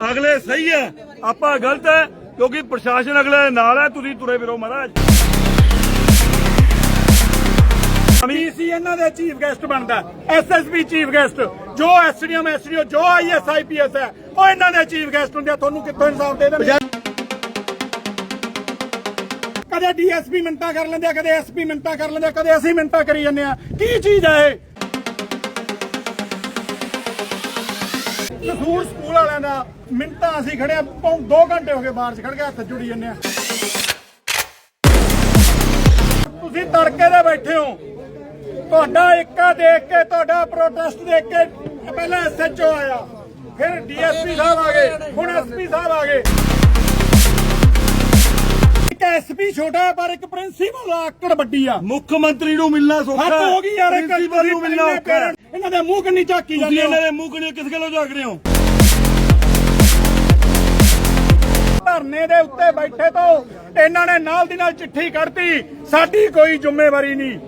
ਅਗਲੇ ਸਹੀ ਹੈ, ਆਪਾਂ ਗਲਤ ਹੈ, ਕਿਉਂਕਿ ਪ੍ਰਸ਼ਾਸਨ ਅਗਲੇ ਨਾਲ ਹੈ, ਤੁਸੀਂ ਤੁਰੇ ਫਿਰੋ ਮਹਾਰਾਜ। ਸੀ ਇਹਨਾਂ ਦੇ ਚੀਫ ਗੈਸਟ ਬਣਦਾ ਐਸਐਸਪੀ ਚੀਫ ਗੈਸਟ ਜੋ ਐਸਡੀਐਮ ਐਸਡੀਓ ਜੋ ਆਈਐਸ ਆਈਪੀਐਸ ਹੈ, ਉਹ ਇਹਨਾਂ ਦੇ ਚੀਫ ਗੈਸਟ ਹੁੰਦੇ ਆ, ਤੁਹਾਨੂੰ ਕਿੱਥੋਂ ਇਨਸਾਫ ਦੇ ਦੇਣਗੇ? ਕਦੇ ਡੀਐਸਪੀ ਮਿੰਟਾਂ ਕਰ ਲੈਂਦੇ ਆ, ਕਦੇ ਐਸਪੀ ਮਿੰਟਾਂ ਕਰ ਲੈਂਦੇ ਆ, ਕਦੇ ਅਸੀਂ ਮਿੰਟਾਂ ਕਰੀ ਜਾਂਦੇ ਆ। ਕੀ ਚੀਜ਼ ਹੈ ਇਹ? ਕਸੂਰ ਸਕੂਲ ਵਾਲਿਆਂ ਦਾ। ਮਿੰਟਾਂ ਅਸੀਂ ਖੜੇ ਆ 2 ਘੰਟੇ ਹੋ ਗਏ ਬਾਹਰ 'ਚ ਖੜ ਕੇ ਹੱਥ ਜੁੜੀ ਆ। ਤੁਸੀਂ ਤੜਕੇ ਦੇ ਬੈਠੇ ਹੋ। ਤੁਹਾਡਾ ਇੱਕਾ ਦੇਖ ਕੇ ਤੁਹਾਡਾ ਪ੍ਰੋਟੈਸਟ ਦੇਖ ਕੇ ਪਹਿਲਾਂ ਐਸਐਚਓ ਆਇਆ। ਫਿਰ ਡੀਐਸਪੀ ਸਾਹਿਬ ਆ ਗਏ ਹੁਣ ਐਸਪੀ ਸਾਹਿਬ ਆ ਗਏ। ਇੱਕ ਐਸਪੀ ਛੋਟਾ ਹੈ, ਪਰ ਇੱਕ ਪ੍ਰਿੰਸੀਪਲ ਆਕੜ ਵੱਡੀ ਆ। ਮੁੱਖ ਮੰਤਰੀ ਨੂੰ ਮਿਲਣਾ ਸੌਖਾ ਹੱਦ ਹੋ ਗਈ ਯਾਰ ਇੱਕ ਪ੍ਰਿੰਸੀਪਲ ਨੂੰ ਮਿਲਣਾ ਔਖਾ। ਇਹਨਾਂ ਦੇ ਮੂੰਹ ਕੰਨੀ ਝਾਕੀ ਤੁਸੀਂ ਜਾਂਦੇ ਇਹਨਾਂ ਹੋ ਦੇ ਮੂੰਹ ਕਣੀ ਕਿਸ ਗੱਲੋਂ ਝਾਕ ਰਹੇ ਹੋ? ਧਰਨੇ ਦੇ ਉੱਤੇ ਬੈਠੇ ਤੋਂ ਇਹਨਾਂ ਨੇ ਨਾਲ ਦੀ ਨਾਲ ਚਿੱਠੀ ਕੱਢਤੀ ਸਾਡੀ ਕੋਈ ਜ਼ਿੰਮੇਵਾਰੀ ਨਹੀਂ।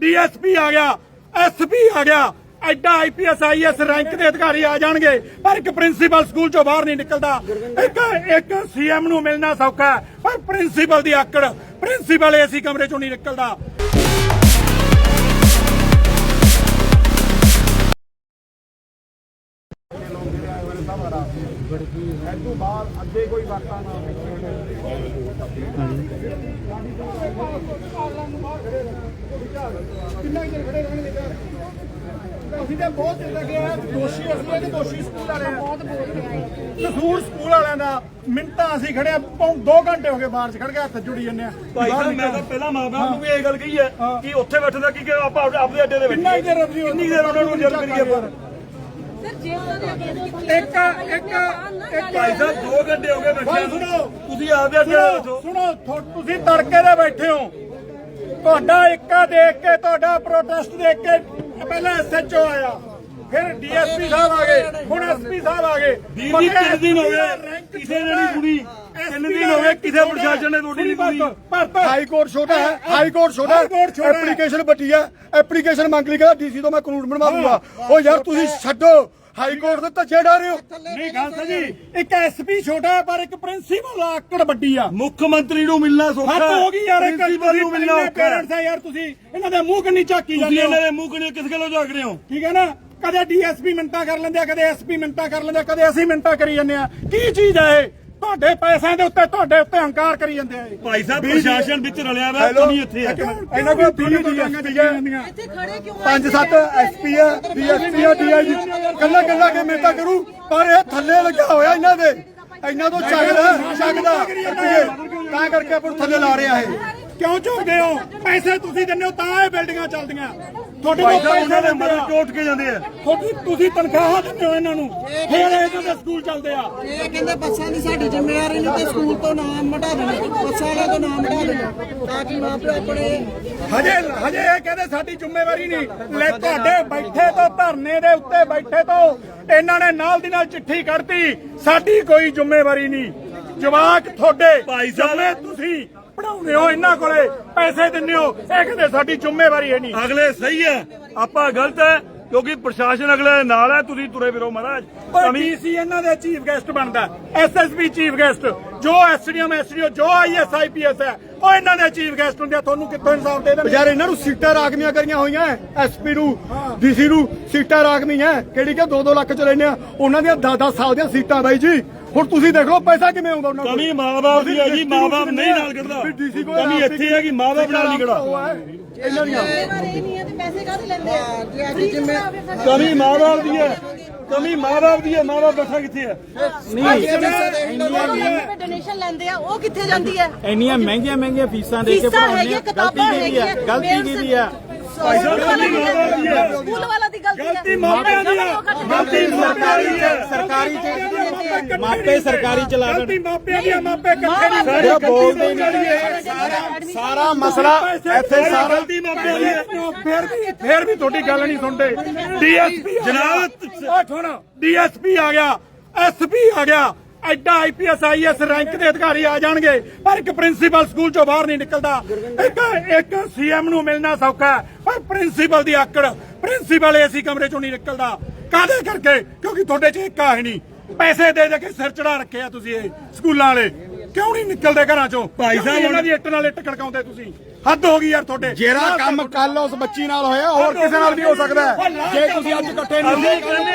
ਡੀਐਸਪੀ ਆ ਗਿਆ ਐਸਪੀ ਆ ਗਿਆ ਐਡਾ ਆਈਪੀਐਸ ਆਈਐਸ ਰੈਂਕ ਦੇ ਅਧਿਕਾਰੀ ਆ ਜਾਣਗੇ ਪਰ ਇੱਕ ਪ੍ਰਿੰਸੀਪਲ ਸਕੂਲ ਚੋਂ ਬਾਹਰ ਨਹੀਂ ਨਿਕਲਦਾ। ਇੱਕ ਇੱਕ ਸੀਐਮ ਨੂੰ ਮਿਲਣਾ ਸੌਖਾ ਹੈ, ਪਰ ਪ੍ਰਿੰਸੀਪਲ ਦੀ ਆਕੜ ਪ੍ਰਿੰਸੀਪਲ ਏਸੀ ਕਮਰੇ ਚੋਂ ਨਹੀਂ ਨਿਕਲਦਾ। ਐਦੋਂ ਬਾਅਦ ਅੱਗੇ ਕੋਈ ਵਾਰਤਾ ਨਾ ਕਿੰਨਾ ਚਿਰ ਖੜੇ ਰਹਿਣਗੇ ਯਾਰ ਅਸੀਂ ਤਾਂ ਬਹੁਤ ਚਿਰ ਲੱਗੇ ਆ ਦੋਸ਼ੀ ਅਸੀਂ ਆ ਕਿ ਦੋਸ਼ੀ ਸਕੂਲ ਵਾਲੇ ਆ। ਬਹੁਤ ਕਸੂਰ ਸਕੂਲ ਵਾਲਿਆਂ ਦਾ। ਮਿੰਟਾਂ ਅਸੀਂ ਖੜੇ ਆ 2 ਘੰਟੇ ਹੋ ਗਏ ਬਾਹਰ 'ਚ ਖੜ ਕੇ ਹੱਥ ਜੁੜੀ ਜੰਨੇ ਆ। ਭਾਈ ਸਾਹਿਬ ਮੈਂ ਤਾਂ ਪਹਿਲਾਂ ਮਾਂ-ਬਾਪ ਨੂੰ ਵੀ ਇਹ ਗੱਲ ਕਹੀ ਹੈ ਕਿ ਉੱਥੇ ਬੈਠਦਾ ਕੀ ਕਿ ਆਪਾਂ ਆਪਦੇ- ਆਪਦੇ ਅੱਡੇ ਦੇ ਅਸੀਂ ਕਿੰਨੀ ਦੇਰ ਉਹਨਾਂ ਨੂੰ ਜਲ ਕਰੀਏ ਪਰ ਇੱਕ ਇੱਕ ਇੱਕ ਭਾਈ ਸਾਹਿਬ 2 ਘੰਟੇ ਹੋ ਗਏ ਬੈਠੇ ਭਾਈ ਨੂੰ। ਸੁਣੋ। ਤੁਸੀਂ ਆਪਦੇ ਅੱਡੇ ਦੇ ਸੁਣੋ ਬੈਠੋ। ਸੁਣੋ ਥੋ- ਤੁਸੀਂ ਤੜਕੇ ਦੇ ਬੈਠੇ ਹੋ। ਤੁਹਾਡਾ ਇੱਕਾ ਦੇਖ ਕੇ ਤੁਹਾਡਾ ਪ੍ਰੋਟੈਸਟ ਦੇਖ ਕੇ ਪਹਿਲਾਂ ਐਸਐਚਓ ਆਇਆ। ਫਿਰ ਡੀਐਸਪੀ ਸਾਹਿਬ ਆ ਗਏ। ਹੁਣ ਐਸਪੀ ਸਾਹਿਬ ਆ ਗਏ। ਵੀਰ ਜੀ ਤਿੰਨ ਦਿਨ ਹੋ ਗਏ। ਕਿਸੇ ਨੇ ਨਹੀਂ ਸੁਣੀ। ਤਿੰਨ ਦਿਨ ਹੋ ਗਏ ਕਿਸੇ ਪ੍ਰਸ਼ਾਸਨ ਨੇ ਤੁਹਾਡੀ ਨਹੀਂ ਸੁਣੀ ਹਾਈ ਕੋਰਟ ਛੋਟਾ ਹੈ। ਹਾਈ ਕੋਰਟ ਛੋਟਾ ਹਾਈ ਕੋਰਟ ਛੋਟਾ ਹੈ। ਐਪਲੀਕੇਸ਼ਨ ਹੈ। ਐਪਲੀਕੇਸ਼ਨ ਮੰਗ ਲਈ ਕਹਿੰਦਾ ਡੀਸੀ ਤੋਂ ਮੈਂ ਕਾਨੂੰਨ ਬਣਵਾ ਦੂੰਗਾ। ਉਹ ਯਾਰ ਤੁਸੀਂ ਛੱਡੋ। ਹਾਈ ਕੋਰਟ ਦੇ ਧੱਜੇ ਡਾ ਰਹੇ ਹੋ। ਨਹੀਂ ਗੱਲ ਜੀ ਇੱਕ ਐਸਪੀ ਛੋਟਾ ਹੈ, ਪਰ ਇੱਕ ਪ੍ਰਿੰਸੀਪਲ ਆਕੜ ਵੱਡੀ ਆ। ਮੁੱਖ ਮੰਤਰੀ ਨੂੰ ਮਿਲਣਾ ਸੌਖਾ ਹੱਦ ਹੋ ਗਈ ਯਾਰ ਇੱਕ ਪ੍ਰਿੰਸੀਪਲ ਨੂੰ ਮਿਲਣਾ ਔਖਾ ਹੈ। ਪੇਰੈਂਟਸ ਆ ਯਾਰ ਤੁਸੀਂ ਇਹਨਾਂ ਦੇ ਮੂੰਹ ਕੰਨੀ ਝਾਕੀ ਤੁਸੀਂ ਜਾਂਦੇ ਇਹਨਾਂ ਹੋ? ਦੇ ਮੂੰਹ ਕਣੀ ਕਿਸ ਗੱਲੋਂ ਝਾਕ ਰਹੇ ਹੋ? ਠੀਕ ਹੈ ਨਾ ਕਦੇ ਡੀਐਸਪੀ ਮਿੰਟਾਂ ਕਰ ਲੈਂਦੇ ਆ ਕਦੇ ਐਸਪੀ ਮਿੰਟਾਂ ਕਰ ਲੈਂਦੇ ਆ ਕਦੇ ਅਸੀਂ ਮਿੰਟਾਂ ਕਰੀ ਜਾਂਦੇ ਆ। ਕੀ ਚੀਜ਼ ਹੈ ਇਹ? ਤੁਹਾਡੇ ਪੈਸਿਆਂ ਦੇ ਉੱਤੇ ਤੁਹਾਡੇ ਉੱਤੇ ਹੰਕਾਰ ਕਰੀ ਜਾਂਦੇ ਆ ਇਹ। ਭਾਈ ਸਾਹਿਬ ਪ੍ਰਸ਼ਾਸਨ ਵਿੱਚ ਰਲਿਆ ਹੋਇਆ ਤੁਸੀਂ ਇੱਥੇ ਹੈ ਇਹਨਾਂ ਕੋਲ ਪੀਡੀ ਡੀਐਸਪੀ ਹੈ ਇੱਥੇ ਖੜੇ ਕਿਉਂ ਆਏ ਪੰਜ ਸੱਤ ਐਸਪੀ ਹੈ ਡੀਐਸਪੀ ਹੈ ਡੀਆਈਜੀ ਕੱਲਾ ਕੱਲਾ ਕੇ ਮੇਤਾ ਕਰੂ ਪਰ ਇਹ ਥੱਲੇ ਲੱਗਿਆ ਹੋਇਆ ਇਹਨਾਂ ਦੇ। ਇਹਨਾਂ ਤੋਂ ਚੱਕਦਾ ਚੱਕਦਾ। ਤਾਂ ਕਰਕੇ ਆਪਾਂ ਨੂੰ ਥੱਲੇ ਲਾ ਰਿਹਾ ਇਹ। ਕਿਉਂ ਝੁਕਦੇ ਹੋ? ਪੈਸੇ ਤੁਸੀਂ ਦਿੰਦੇ ਹੋ ਤਾਂ ਇਹ ਬਿਲਡਿੰਗਾਂ ਚੱਲਦੀਆਂ। ਤੁਹਾਡੇ ਕੋਲ ਪੈਸੇ ਦਿੰਦੇ ਮਦਦ ਚੋਟ ਕੇ ਜਾਂਦੇ ਆ। ਤੁਹਾਡੀ ਤੁਸੀਂ ਤਨਖਾਹਾਂ ਦਿੰਦੇ ਹੋ ਇਹਨਾਂ ਨੂੰ। ਫਿਰ ਇਹਨਾਂ ਦੇ ਸਕੂਲ ਚੱਲਦੇ ਆ। ਇਹ ਕਹਿੰਦੇ ਬੱਸਾਂ ਦੀ ਸਾਡੀ ਜ਼ਿੰਮੇਵਾਰੀ ਨਹੀਂ ਤੇ ਸਕੂਲ ਤੋਂ ਨਾਮ ਮਿਟਾ ਦੇਣਾ। ਬੱਸਾਂ ਵਾਲਿਆਂ ਤੋਂ ਨਾਮ ਮਿਟਾ ਦੇਣਾ ਤਾਂ ਕਿ ਮਾਪੇ ਆਪਣੇ ਹਜੇ ਹਜੇ ਇਹ ਕਹਿੰਦੇ ਸਾਡੀ ਜ਼ਿੰਮੇਵਾਰੀ ਨਹੀਂ। ਲੈ ਤੁਹਾਡੇ ਬੈਠੇ ਤੋਂ ਧਰਨੇ ਦੇ ਉੱਤੇ ਬੈਠੇ ਤੋਂ ਇਹਨਾਂ ਨੇ ਨਾਲ ਦੀ ਨਾਲ ਚਿੱਠੀ ਕੱਢਤੀ। ਸਾਡੀ ਕੋਈ ਜ਼ਿੰਮੇਵਾਰੀ ਨਹੀਂ। ਜਵਾਕ ਤੁਹਾਡੇ ਭਾਈ ਸਾਹਿਬ- ਜੰਮੇ ਤੁਸੀਂ ਪੜਾਉਂਦੇ ਹੋ ਇਹਨਾਂ ਕੋਲੇ ਪੈਸੇ ਦਿੰਦੇ ਹੋ ਇਹ ਕਹਿੰਦੇ ਸਾਡੀ ਜ਼ਿੰਮੇਵਾਰੀ ਹੈ ਨਹੀਂ। ਅਗਲੇ ਸਹੀ ਹੈ। ਆਪਾਂ ਗਲਤ ਹੈ ਕਿਉਂਕਿ ਪ੍ਰਸ਼ਾਸਨ ਅਗਲੇ ਨਾਲ ਹੈ ਤੁਸੀਂ ਤੁਰੇ ਫਿਰੋ ਮਹਾਰਾਜ। ਪਰ ਡੀਸੀ ਇਹਨਾਂ ਦੇ ਚੀਫ ਗੈਸਟ ਬਣਦਾ ਐਸਐਸਪੀ ਚੀਫ ਗੈਸਟ। ਜੋ ਐਸਡੀਐਮ ਐਸਡੀਓ ਜੋ ਆਈਐਸ ਆਈਪੀਐਸ ਹੈ ਉਹ ਇਹਨਾਂ ਦੇ ਚੀਫ ਗੈਸਟ ਹੁੰਦੇ ਆ ਤੁਹਾਨੂੰ ਕਿੱਥੋਂ ਇਨਸਾਫ ਦੇ ਦੇਣਗੇ? ਯਾਰ ਇਹਨਾਂ ਨੂੰ ਸੀਟਾਂ ਰਾਖਵੀਆਂ ਕਰੀਆਂ ਹੋਈਆਂ ਐਸਪੀ ਨੂੰ ਡੀਸੀ ਨੂੰ ਸੀਟਾਂ ਰਾਖਵੀਆਂ ਕਿਹੜੀ ਕਿ 2-2 ਲੱਖ ਚ ਲੈਨੇ ਆ ਉਹਨਾਂ ਦੀਆਂ 10-10 ਸਾਲ ਦੀਆਂ ਸੀਟਾਂ ਬਾਈ ਜੀ। ਹੁਣ ਤੁਸੀਂ ਦੇਖ ਲਓ ਪੈਸਾ ਕਿਵੇਂ ਆਉਂਦਾ ਉਹਨਾਂ ਕੋਲ? ਕਮੀ ਮਾਂ-ਬਾਪ ਦੀ ਹੈ ਜੀ ਮਾਂ-ਬਾਪ ਨਹੀਂ ਨਾਲ ਖੜਦਾ। ਕਮੀ ਇੱਥੇ ਹੈ ਕਿ ਮਾਂ-ਬਾਪ ਨਾਲ ਨਹੀਂ ਖੜਾ ਇਹਨਾਂ ਦੀਆਂ। ਜ਼ਿੰਮੇਵਾਰੀ ਇਹ ਨਹੀਂ ਹੈ ਤੇ ਪੈਸੇ ਕਾਹਦੇ ਲੈਂਦੇ ਆ? ਜੇ ਅੱਜ ਜਿੰਮੇ ਕਮੀ ਮਾਂ-ਬਾਪ ਦੀ ਹੈ ਕਮੀ ਮਾਂ-ਬਾਪ ਦੀ ਹੈ ਮਾਂ-ਬਾਪ ਬੈਠਾ ਕਿੱਥੇ ਹੈ। ਡੋਨੇਸ਼ਨ ਲੈਂਦੇ ਆ ਉਹ ਕਿੱਥੇ ਜਾਂਦੀ ਹੈ? ਇੰਨੀਆਂ ਮਹਿੰਗੀਆਂ ਮਹਿੰਗੀਆਂ ਫੀਸਾਂ ਦੇ ਕੇ ਫੀਸਾਂ ਆ ਕਿਤਾਬਾਂ ਗਲਤੀ ਆ? ਹੈਗੀਆਂ ਗਲਤੀ ਕਿਹਦੀ ਆ? ਦੀ ਹੈ ਸਕੂਲ ਵਾਲਾ ਦੀ ਗਲਤੀ ਹੈ ਗਲਤੀ ਮਾਪਿਆਂ ਦੀ ਗਲਤੀ ਮਾਪਿਆਂ ਦੀ ਹੈ ਸਰਕਾਰੀ ਚ ਮਾਪੇ ਸਰਕਾਰੀ ਚਲਾ ਗਲਤੀ ਦੇਣ ਮਾਪਿਆਂ ਦੀ ਹੈ ਮਾਪੇ ਇਕੱਠੇ ਨਹੀਂ ਸਾਰੇ ਸਾਰੇ ਬੋਲਦੇ ਹੀ ਨਹੀਂ। ਸਾਰਾ ਮਸਲਾ ਇੱਥੇ ਸਾਰਾ ਗਲਤੀ ਮਾਪਿਆਂ ਦੀ ਹੈ ਫਿਰ ਵੀ ਫਿਰ ਵੀ ਤੁਹਾਡੀ ਗੱਲ ਨਹੀਂ ਸੁਣਦੇ। ਡੀਐਸਪੀ ਜਨਾਬ ਆ ਸੁਣ ਡੀਐਸਪੀ ਆ ਗਿਆ। ਐਸਪੀ ਆ ਗਿਆ। ਐਡਾ ਆਈਪੀਐਸ ਆਈਐਸ ਰੈਂਕ ਦੇ ਅਧਿਕਾਰੀ ਆ ਜਾਣਗੇ ਪਰ ਇੱਕ ਪ੍ਰਿੰਸੀਪਲ ਸਕੂਲ ਚੋਂ ਬਾਹਰ ਨਹੀਂ ਨਿਕਲਦਾ। ਇੱਕ ਇੱਕ ਸੀਐਮ ਨੂੰ ਮਿਲਣਾ ਸੌਖਾ ਪਰ ਪ੍ਰਿੰਸੀਪਲ ਦੀ ਆਕੜ ਪ੍ਰਿੰਸੀਪਲ ਏਸੀ ਕਮਰੇ ਚੋਂ ਨਹੀਂ ਨਿਕਲਦਾ। ਕਾਹਦੇ ਕਰਕੇ? ਕਿਉਂਕਿ ਤੁਹਾਡੇ 'ਚ ਇੱਕ ਹੈ ਨਹੀਂ। ਪੈਸੇ ਦੇ ਦੇ ਕੇ ਸਿਰ ਚੜਾ ਰੱਖੇ ਆ ਤੁਸੀਂ ਇਹ ਸਕੂਲਾਂ ਵਾਲੇ। ਕਿਉਂ ਨਹੀਂ ਨਿਕਲਦੇ ਘਰਾਂ ਚੋਂ? ਭਾਈ ਸਾਹਿਬ ਇਹਨਾਂ ਦੀ ਇੱਟ ਨਾਲ ਇੱਟ ਖੜਕਾਉਂਦੇ ਤੁਸੀਂ। ਹੱਦ ਹੋ ਗਈ ਯਾਰ ਤੁਹਾਡੇ ਜਿਹੜਾ ਕੰਮ ਕੱਲ ਉਸ ਬੱਚੀ ਨਾਲ ਹੋਇਆ ਹੋਰ ਕਿਸੇ ਨਾਲ ਵੀ ਹੋ ਸਕਦਾ ਹੈ। ਜੇ ਤੁਸੀਂ ਅੱਜ ਇਕੱਠੇ ਨਹੀਂ ਅਸੀਂ ਕਹਿੰਦੇ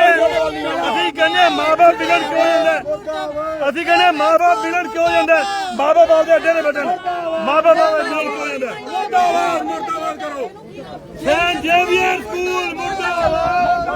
ਅਸੀਂ ਕਹਿੰਦੇ ਮਾਪੇ ਵਿਗੜ ਕਿਉਂ ਜਾਂਦਾ? ਅਸੀਂ ਕਹਿੰਦੇ ਮਾਪੇ ਵਿਗੜ ਕਿਉਂ ਜਾਂਦਾ ਹੈ? ਮਾਪੇ ਬਾਪ ਦੇ ਅੱਡੇ ਦੇ ਬਟਨ ਮਾਪੇ ਬਾਪ ਦੇ ਵਿਗੜ ਕਿਉਂ ਜਾਂਦਾ? ਮੁਰਦਾਬਾਦ ਮੁਰਦਾਬਾਦ ਕਰੋ ਸੈਂਟ ਜੇਵੀਅਰ ਸਕੂਲ ਮੁਰਦਾਬਾਦ